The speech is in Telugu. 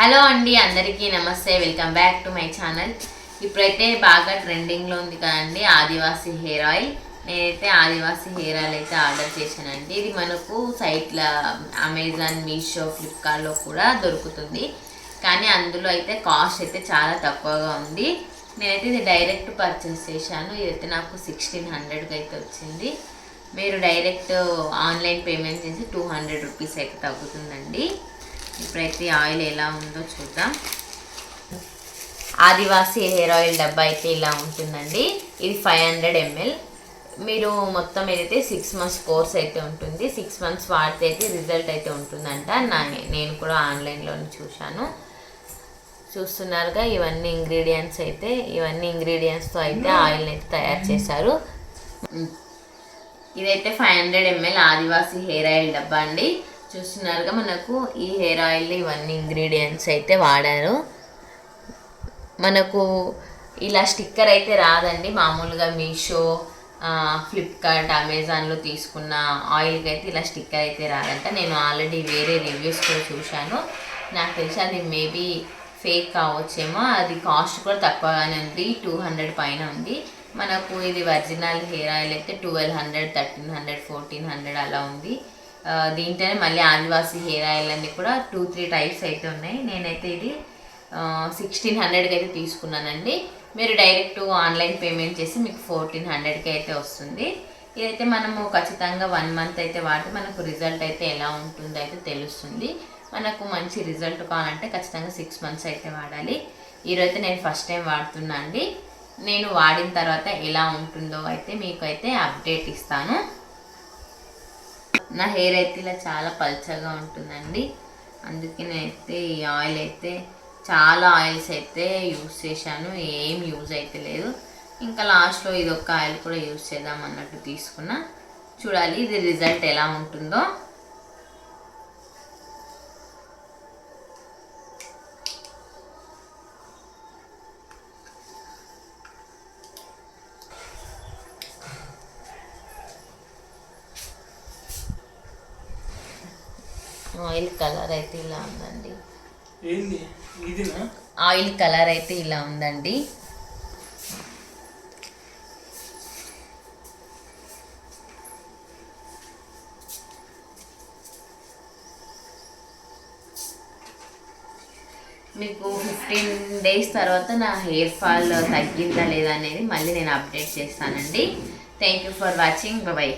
హలో అండి అందరికీ నమస్తే. Welcome back to my channel ఇప్పుడైతే బాగా ట్రెండింగ్లో ఉంది కదండి ఆదివాసీ హెయిర్ ఆయిల్. నేనైతే ఆదివాసీ హెయిర్ ఆయిల్ అయితే ఆర్డర్ చేశానండి. ఇది మనకు సైట్ల అమెజాన్ మీషో ఫ్లిప్కార్ట్లో కూడా దొరుకుతుంది. కానీ అందులో అయితే కాస్ట్ అయితే చాలా తక్కువగా ఉంది. నేనైతే ఇది డైరెక్ట్ పర్చేస్ చేశాను. ఇదైతే నాకు సిక్స్టీన్ హండ్రెడ్కి అయితే వచ్చింది. మీరు డైరెక్ట్ ఆన్లైన్ పేమెంట్ చేసి టూ హండ్రెడ్ రూపీస్ అయితే తగ్గుతుందండి. ఇప్పుడైతే ఆయిల్ ఎలా ఉందో చూద్దాం. ఆదివాసీ హెయిర్ ఆయిల్ డబ్బా అయితే ఇలా ఉంటుందండి. ఇది ఫైవ్ హండ్రెడ్ ఎంఎల్. మీరు మొత్తం ఏదైతే సిక్స్ మంత్స్ కోర్స్ అయితే ఉంటుంది సిక్స్ మంత్స్ వాడితే అయితే రిజల్ట్ అయితే ఉంటుందంట. నా నేను కూడా ఆన్లైన్లో చూశాను. చూస్తున్నారుగా ఇవన్నీ ఇంగ్రీడియంట్స్ అయితే ఇవన్నీ ఇంగ్రీడియంట్స్తో అయితే ఆయిల్ని అయితే తయారు చేశారు. ఇదైతే five hundred ML Adivasi hair oil డబ్బా అండి. చూస్తున్నారుగా మనకు ఈ హెయిర్ ఆయిల్ ఇవన్నీ ఇంగ్రీడియంట్స్ అయితే వాడారు. మనకు ఇలా స్టిక్కర్ అయితే రాదండి. మామూలుగా మీషో ఫ్లిప్కార్ట్ అమెజాన్లో తీసుకున్న ఆయిల్కి అయితే ఇలా స్టిక్కర్ అయితే రాదంట. నేను ఆల్రెడీ వేరే రివ్యూస్ కూడా చూశాను. నాకు తెలిసి అది మేబీ ఫేక్ కావచ్చేమో. అది కాస్ట్ కూడా తక్కువగానే ఉంది. టూ హండ్రెడ్ పైన ఉంది. మనకు ఇది ఒరిజినల్ హెయిర్ ఆయిల్ అయితే twelve hundred thirteen hundred fourteen hundred అలా ఉంది. దీంట్లోనే మళ్ళీ ఆదివాసీ హెయిర్ ఆయిల్ అన్ని కూడా టూ త్రీ టైప్స్ అయితే ఉన్నాయి. నేనైతే ఇది సిక్స్టీన్ హండ్రెడ్కి అయితే తీసుకున్నానండి. మీరు డైరెక్ట్ ఆన్లైన్ పేమెంట్ చేసి మీకు ఫోర్టీన్ హండ్రెడ్కి అయితే వస్తుంది. ఇదైతే మనము ఖచ్చితంగా వన్ మంత్ అయితే వాడితే మనకు రిజల్ట్ అయితే ఎలా ఉంటుందో అయితే తెలుస్తుంది. మనకు మంచి రిజల్ట్ కావాలంటే ఖచ్చితంగా సిక్స్ మంత్స్ అయితే వాడాలి. ఈరోజైతే నేను ఫస్ట్ టైం వాడుతున్నా అండి. నేను వాడిన తర్వాత ఎలా ఉంటుందో అయితే మీకు అయితే అప్డేట్ ఇస్తాను. నా హెయిర్ అయితే ఇలా చాలా పల్చగా ఉంటుందండి. అందుకే నేనైతే ఈ ఆయిల్ అయితే చాలా ఆయిల్స్ అయితే యూస్ చేశాను. ఏం యూజ్ అయితే లేదు. ఇంకా లాస్ట్లో ఇది ఒక ఆయిల్ కూడా యూజ్ చేద్దాం అన్నట్టు తీసుకున్నా. చూడాలి ఇది రిజల్ట్ ఎలా ఉంటుందో. ఆయిల్ కలర్ అయితే ఇలా ఉందండి. ఆయిల్ కలర్ అయితే ఇలా ఉందండి. మీకు ఫిఫ్టీన్ డేస్ తర్వాత నా హెయిర్ ఫాల్ తగ్గిందా లేదా అనేది మళ్ళీ నేను అప్డేట్ చేస్తానండి. Thank you for watching bye